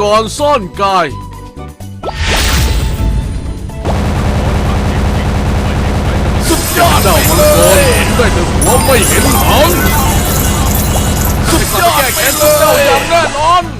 มังกรซ่อนกาย สุดยอดเจ้ามังกรเห็นได้แต่หัวไม่เห็นหางสุดยอดแก้แค้นพวกเจ้าอย่างแน่นอน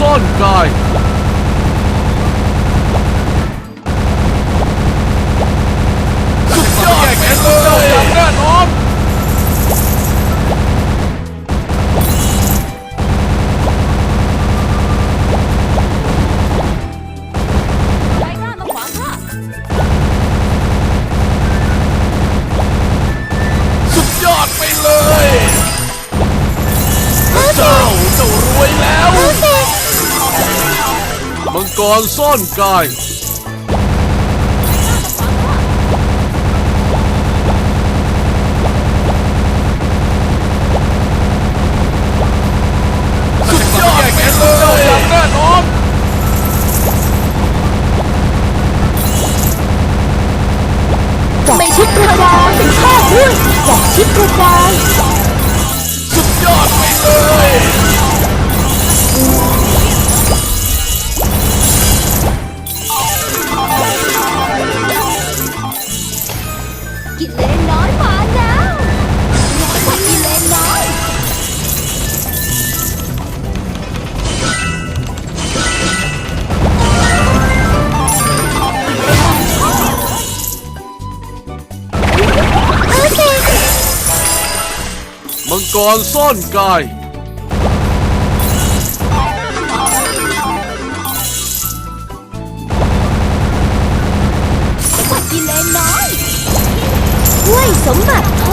ซ่อนกาย มังก กรซ่อนกายกว่ากิเลนน้อยห้วยสมบัติ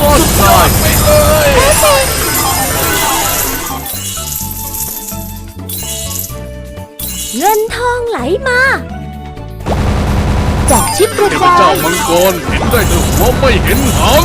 ซ่อนกายไปเลยเพอร์เฟกเงินทองไหลมา จากชิปกระเทพจาเจ้ายมังกรเห็นได้แต่หัวไม่เห็นหาง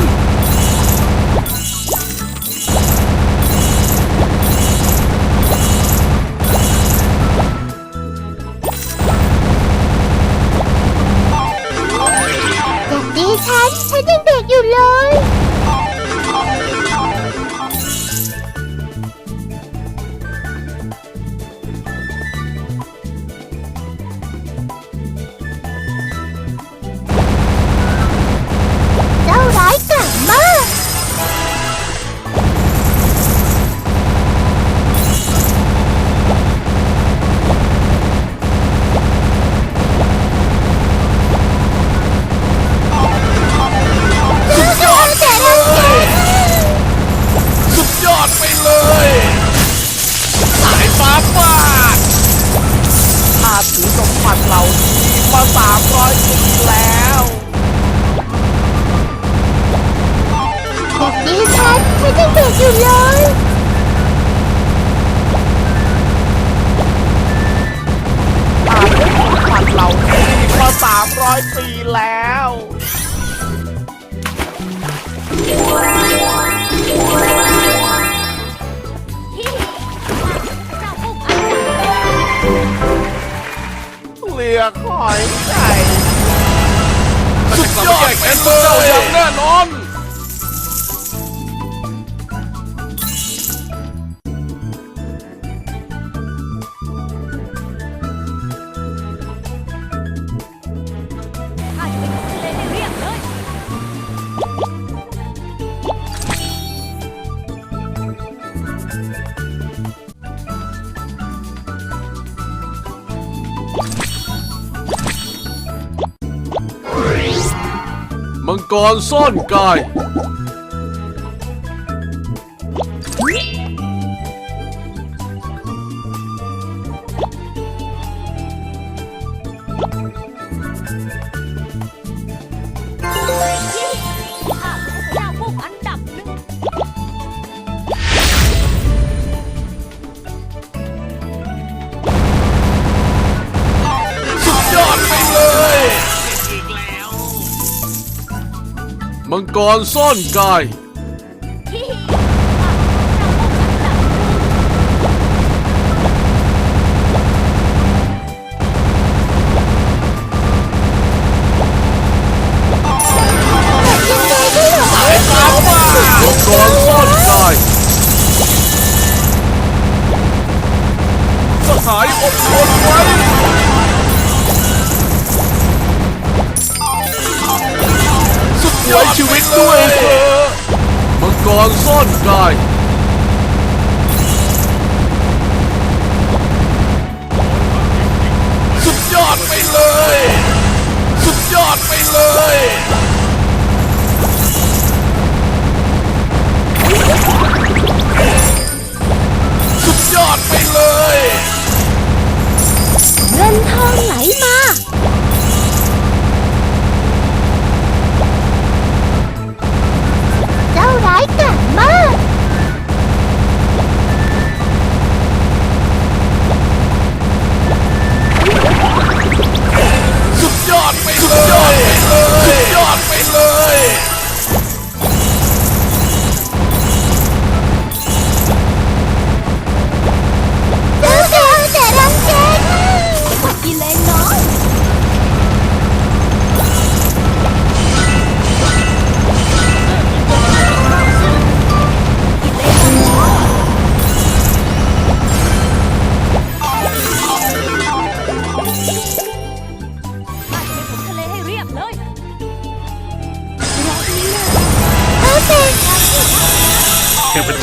มัดเหล่านี้มา300ปีแล้วจากดิฉันฉันยังเด็กอยู่เลย อยไก่สุดยอดแก่เจ้าอย่างแน่นอน กรซ่อนกาย มังกรซ่อนกาย สุดยอดชีวิตด้วยเถอะมังกรซ่อนกายสุดยอดไปเลย สุดยอดไปเลยสุดยอดไปเลย เงินทองไหลมา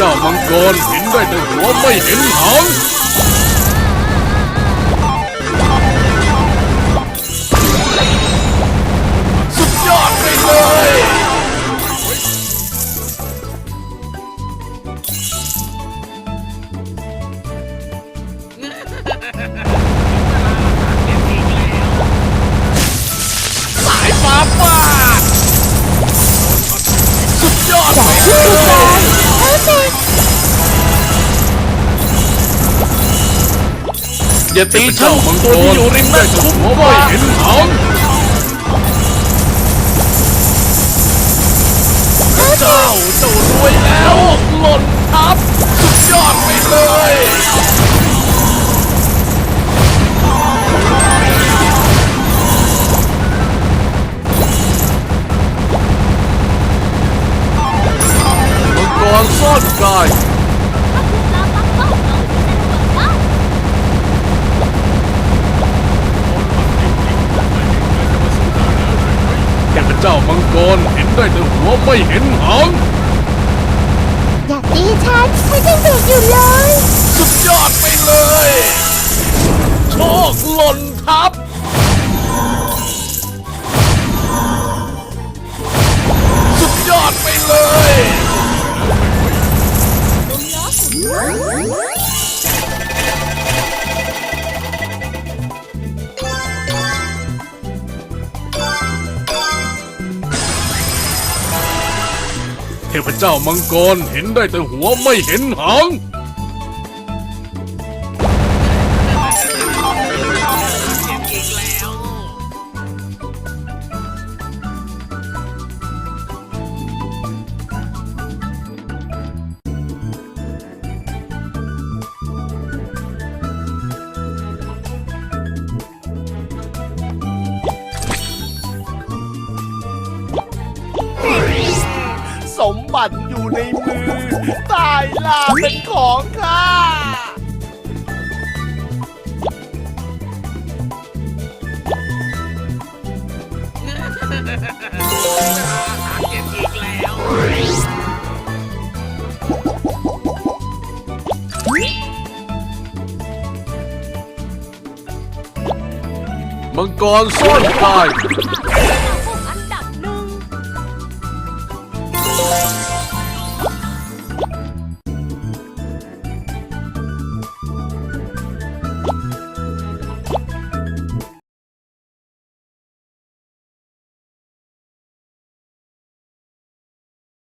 จ้ามังกรเห็นได้แต่หัวไม่เห็นหาง อย่าตีฉันตัวที่อยู่ริมแม่น้ำหัวเห็นหาเจ้าเจ้ารวยแล้วหล่นทับสุดยอดไปเลย เทพเจ้ามังกรเห็นได้แต่หัวไม่เห็นหางอย่าตีฉันฉันยังเด็กอยู่เลย สุดยอดไปเลย โชคหล่นทับ สุดยอดไปเลย เทพเจ้ามังกรเห็นได้แต่หัวไม่เห็นหาง ในมือตายล่าเป็นของข้ามังกรซ่อนกายข้า